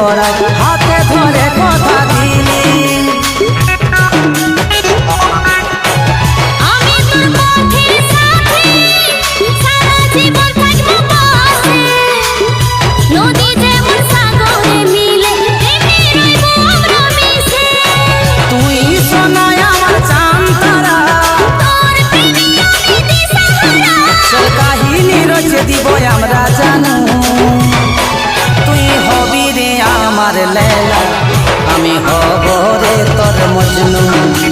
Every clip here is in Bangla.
করা লেলা আমি হব রে তোর মজনু।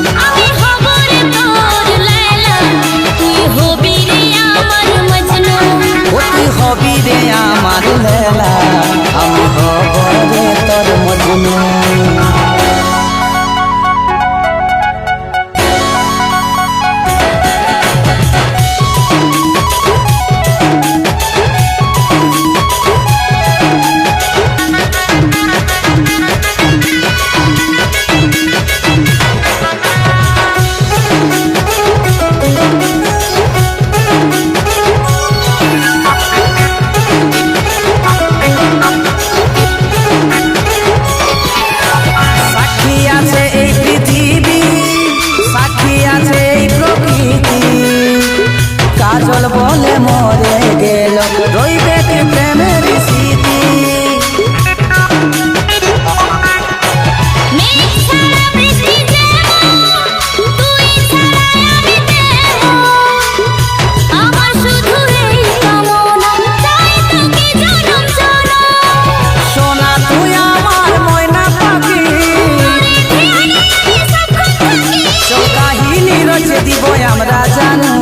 আছে দিব আমরা জানু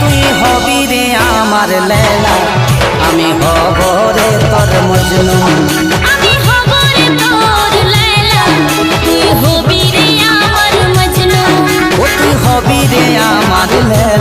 তুই হবি রে আমার লেলা। আমি হব রে তোর মজনু। তুই হবি রে আমার লেলা।